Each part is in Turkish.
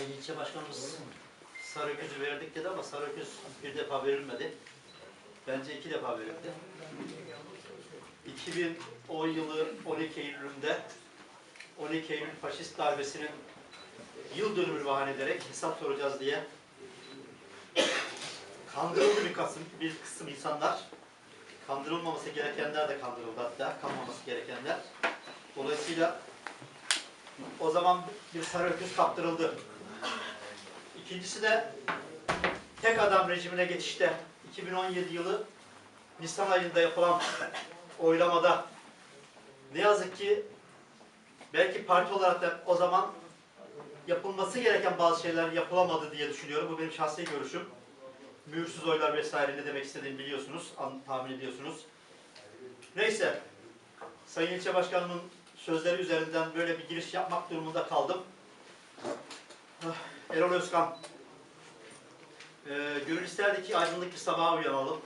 Sayın İlçe Başkanımız Sarıöküz'ü verdik dedi ama Sarıöküz bir defa verilmedi. Bence iki defa verildi. 2010 yılı 12 Eylül'ünde 12 Eylül faşist darbesinin yıl dönümünü bahane ederek hesap soracağız diye kandırıldı bir kısım, bir kısım insanlar. Kandırılmaması gerekenler de kandırıldı hatta, kanmaması gerekenler. Dolayısıyla o zaman bir sarı öküz kaptırıldı. İkincisi de tek adam rejimine geçişte 2017 yılı Nisan ayında yapılan oylamada ne yazık ki belki parti olarak da o zaman yapılması gereken bazı şeyler yapılamadı diye düşünüyorum. Bu benim şahsi görüşüm. Mühürsüz oylar vesaire ne demek istediğimi biliyorsunuz, tahmin ediyorsunuz. Neyse, Sayın İlçe Başkanımın sözleri üzerinden böyle bir giriş yapmak durumunda kaldım. Erol Özkan, ee, gönül isterdi ki aydınlık bir sabaha uyanalım.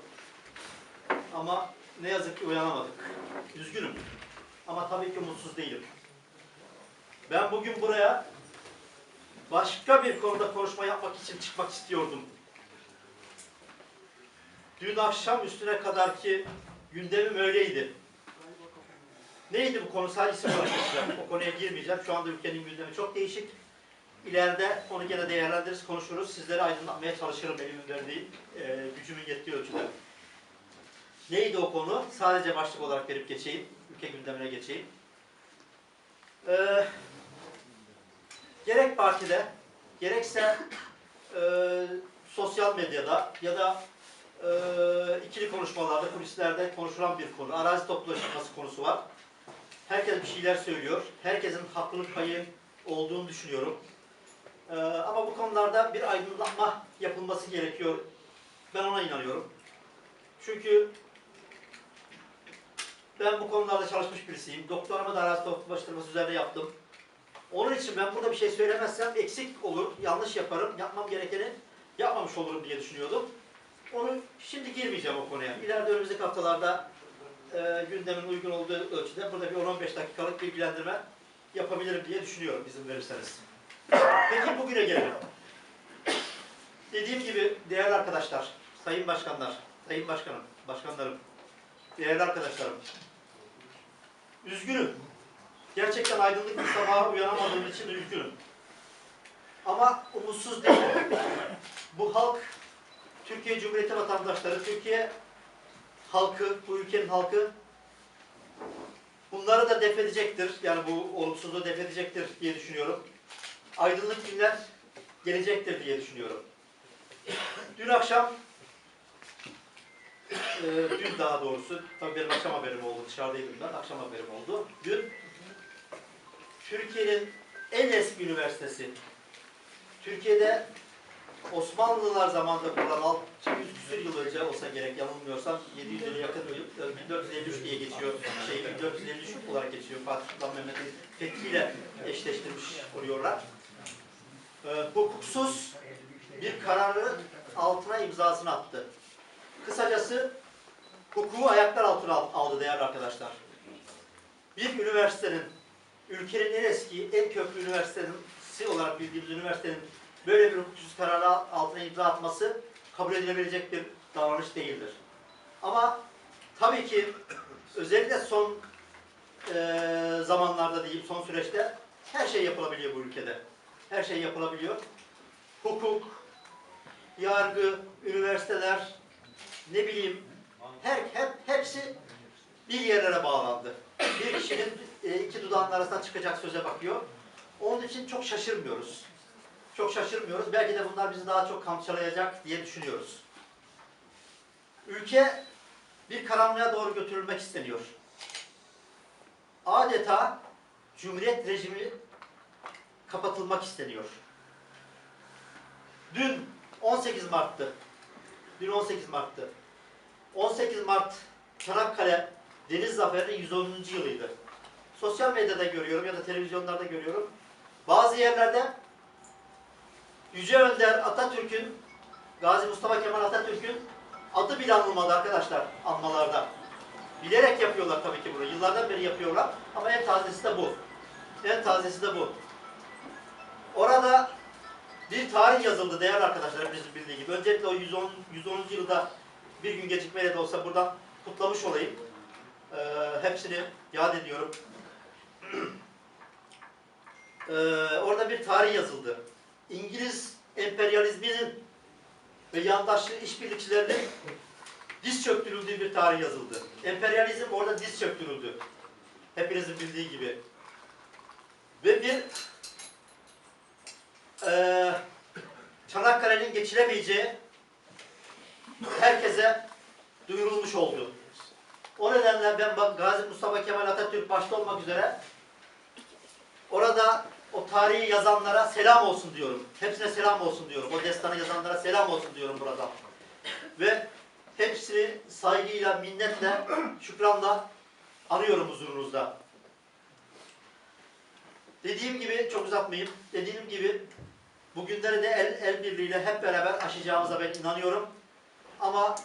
Ama ne yazık ki uyanamadık. Üzgünüm. Ama tabii ki mutsuz değilim. Ben bugün buraya başka bir konuda konuşma yapmak için çıkmak istiyordum. Dün akşam üstüne kadar ki gündemim öyleydi. Neydi bu konu? Sadece isim. O konuya girmeyeceğim. Şu anda ülkenin gündemi çok değişik. İleride onu gene değerlendiririz, konuşuruz. Sizleri aydınlatmaya çalışırım elimin verdiği, e, gücümün yettiği ölçüde. Neydi o konu? Sadece başlık olarak verip geçeyim. Ülke gündemine geçeyim. Ee, gerek partide, gerekse e, sosyal medyada ya da e, ikili konuşmalarda, kulislerde konuşulan bir konu. Arazi toplaşması konusu var. Herkes bir şeyler söylüyor. Herkesin haklılık payı olduğunu düşünüyorum. Ee, ama bu konularda bir aydınlatma yapılması gerekiyor. Ben ona inanıyorum. Çünkü ben bu konularda çalışmış birisiyim. Doktoramı da arazi toplaştırması üzerine yaptım. Onun için ben burada bir şey söylemezsem eksik olur, yanlış yaparım, yapmam gerekeni yapmamış olurum diye düşünüyordum. Onu şimdi girmeyeceğim o konuya. İleride önümüzdeki haftalarda e, gündemin uygun olduğu ölçüde burada bir 10-15 dakikalık bilgilendirme yapabilirim diye düşünüyorum izin verirseniz. Peki bugüne gelelim. Dediğim gibi değerli arkadaşlar, sayın başkanlar, sayın başkanım, başkanlarım, değerli arkadaşlarım. Üzgünüm. Gerçekten aydınlık bir sabaha uyanamadığım için üzgünüm. Ama umutsuz değilim. Bu halk, Türkiye Cumhuriyeti vatandaşları, Türkiye halkı, bu ülkenin halkı bunları da def edecektir. Yani bu olumsuzluğu def edecektir diye düşünüyorum. Aydınlık günler gelecektir diye düşünüyorum. Dün akşam, e, dün daha doğrusu, tabii benim akşam haberim oldu, dışarıdaydım ben, akşam haberim oldu. Dün Türkiye'nin en eski üniversitesi, Türkiye'de Osmanlılar zamanında kurulan 600 küsür yıl önce olsa gerek yanılmıyorsam 700 yılı yakın yıl, 1453 diye geçiyor. Şey 1453 olarak geçiyor. Fatih Sultan Mehmet'in fethiyle eşleştirmiş oluyorlar. Ee, hukuksuz bir kararı altına imzasını attı. Kısacası hukuku ayaklar altına al- aldı değerli arkadaşlar. Bir üniversitenin, ülkenin en eski, en köklü üniversitesi olarak bildiğimiz üniversitenin böyle bir hukuksuz kararı altına imza atması kabul edilebilecek bir davranış değildir. Ama tabii ki özellikle son eee, zamanlarda diyeyim, son süreçte her şey yapılabiliyor bu ülkede. Her şey yapılabiliyor. Hukuk, yargı, üniversiteler, ne bileyim, her, hep, hepsi bir yerlere bağlandı. Bir kişinin e, iki dudağının arasından çıkacak söze bakıyor. Onun için çok şaşırmıyoruz. Çok şaşırmıyoruz. Belki de bunlar bizi daha çok kamçılayacak diye düşünüyoruz. Ülke bir karanlığa doğru götürülmek isteniyor. Adeta Cumhuriyet rejimi kapatılmak isteniyor. Dün 18 Mart'tı. Dün 18 Mart'tı. 18 Mart Çanakkale Deniz Zaferi'nin 110. yılıydı. Sosyal medyada görüyorum ya da televizyonlarda görüyorum. Bazı yerlerde Yüce Önder Atatürk'ün, Gazi Mustafa Kemal Atatürk'ün adı bile anılmadı arkadaşlar anmalarda. Bilerek yapıyorlar tabii ki bunu. Yıllardan beri yapıyorlar ama en tazesi de bu. En tazesi de bu. Orada bir tarih yazıldı değerli arkadaşlar hepinizin bildiği gibi. Öncelikle o 110. 110. yılda bir gün gecikmeyle de olsa buradan kutlamış olayım. Ee, hepsini yad ediyorum. Ee, orada bir tarih yazıldı. İngiliz emperyalizminin ve yandaşlı işbirlikçilerinin diz çöktürüldüğü bir tarih yazıldı. Emperyalizm orada diz çöktürüldü. Hepinizin bildiği gibi. Ve bir eee Çanakkale'nin geçilemeyeceği herkese duyurulmuş oldu. O nedenle ben Gazi Mustafa Kemal Atatürk başta olmak üzere orada o tarihi yazanlara selam olsun diyorum. Hepsine selam olsun diyorum. O destanı yazanlara selam olsun diyorum burada. Ve hepsini saygıyla, minnetle, şükranla anıyorum huzurunuzda. Dediğim gibi, çok uzatmayayım, dediğim gibi bugünleri de el, el birliğiyle hep beraber aşacağımıza ben inanıyorum. Ama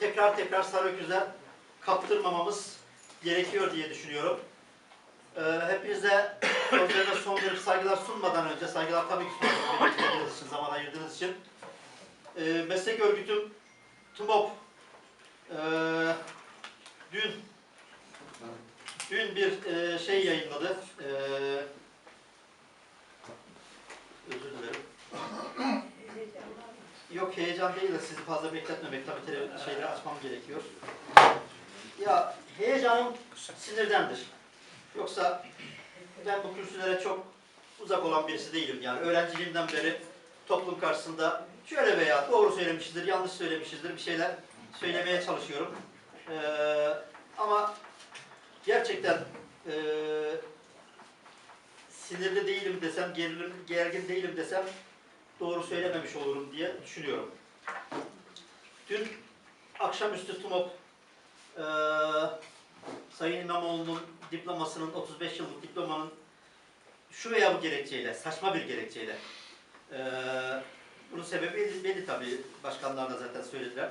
tekrar tekrar Sarıöküz'e kaptırmamamız gerekiyor diye düşünüyorum. Ee, hepinize sözlerine son verip saygılar sunmadan önce, saygılar tabii ki dinlediğiniz için, zaman ayırdığınız için. Ee, meslek örgütüm TUMOP ee, dün dün bir ee, şey yayınladı. Ee, Yok heyecan değil de sizi fazla bekletmemek. Tabii tele- şeyleri açmam gerekiyor. Ya heyecanım sinirdendir. Yoksa ben bu kürsülere çok uzak olan birisi değilim. Yani öğrenciliğimden beri toplum karşısında şöyle veya doğru söylemişizdir, yanlış söylemişizdir bir şeyler söylemeye çalışıyorum. Ee, ama gerçekten ee, sinirli değilim desem, gerilim, gergin değilim desem doğru söylememiş olurum diye düşünüyorum. Dün akşamüstü TUMOP ee, Sayın İmamoğlu'nun diplomasının 35 yıllık diplomanın şu veya bu gerekçeyle, saçma bir gerekçeyle ee, bunun sebebi belli, tabii. Başkanlar da zaten söylediler.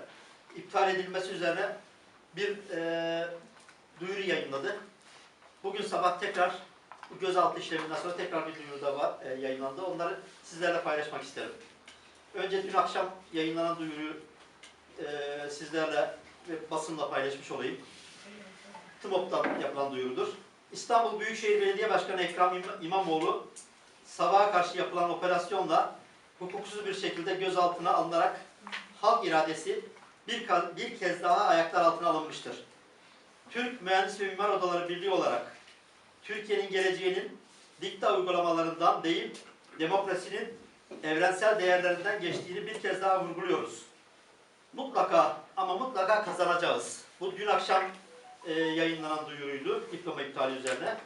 İptal edilmesi üzerine bir ee, duyuru yayınladı. Bugün sabah tekrar bu gözaltı işleminden sonra tekrar bir duyuru da var, e, yayınlandı. Onları sizlerle paylaşmak isterim. Önce dün akşam yayınlanan duyuruyu e, sizlerle ve basınla paylaşmış olayım. TMOB'dan yapılan duyurudur. İstanbul Büyükşehir Belediye Başkanı Ekrem İm- İmamoğlu sabaha karşı yapılan operasyonla hukuksuz bir şekilde gözaltına alınarak halk iradesi bir, bir kez daha ayaklar altına alınmıştır. Türk Mühendis ve Mimar Odaları Birliği olarak Türkiye'nin geleceğinin dikta uygulamalarından değil, demokrasinin evrensel değerlerinden geçtiğini bir kez daha vurguluyoruz. Mutlaka ama mutlaka kazanacağız. Bu dün akşam e, yayınlanan duyuruydu diploma iptali üzerine.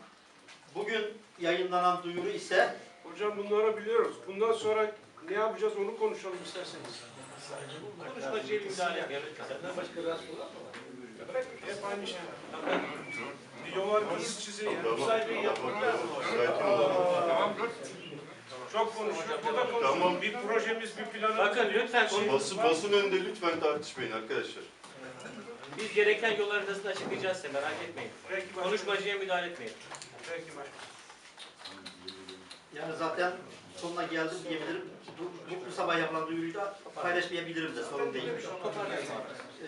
Bugün yayınlanan duyuru ise Hocam bunları biliyoruz. Bundan sonra ne yapacağız onu konuşalım isterseniz. Konuşmacıya müdahale. Senden başka bir rahatsız olan mı var? Hep aynı şey. Videolar kız çiziyor. Bu sayfayı yapmadılar mı? Tamam dur. Çok konuşuyor. Burada konuşuyor. Tamam. Bir projemiz, bir planımız. Bakın lütfen konuş. Basın, basın önünde lütfen tartışmayın arkadaşlar. Biz gereken yol haritasını açıklayacağız size merak etmeyin. Peki. Konuşmacıya müdahale etmeyin. Peki başkanım. yani zaten sonuna geldim diyebilirim. Bu, bu, bu sabah yapılan duyuruyu da paylaşmayabilirim de sorun değil. Ee,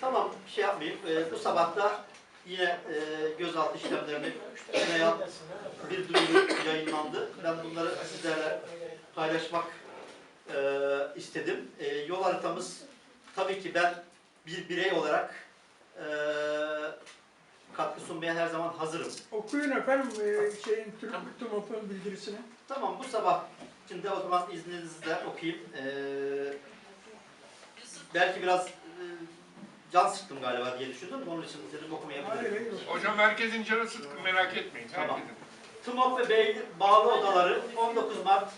tamam şey yapmayayım. Ee, bu sabah da yine e, gözaltı işlemlerini sunayan bir duyuru yayınlandı. Ben bunları sizlerle paylaşmak e, istedim. E, yol haritamız tabii ki ben bir birey olarak e, katkı sunmaya her zaman hazırım. Okuyun efendim e, şeyin Türk TUMOP'un bildirisini. Tamam bu sabah için de o zaman izninizle okuyayım. E, belki biraz can sıktım galiba diye düşündüm. Onun için dedim okumayabilirim. Hocam herkesin canı sıkkın merak etmeyin. Tamam. Herkesin. TMOP ve Beyli bağlı odaları 19 Mart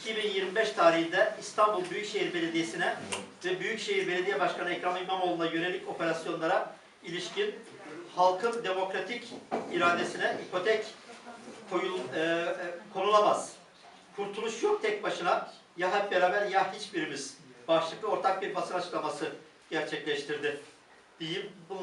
2025 tarihinde İstanbul Büyükşehir Belediyesi'ne ve Büyükşehir Belediye Başkanı Ekrem İmamoğlu'na yönelik operasyonlara ilişkin halkın demokratik iradesine ipotek koyul, e, e, konulamaz. Kurtuluş yok tek başına ya hep beraber ya hiçbirimiz başlıklı ortak bir basın açıklaması gerçekleştirdi diyeyim. Bunun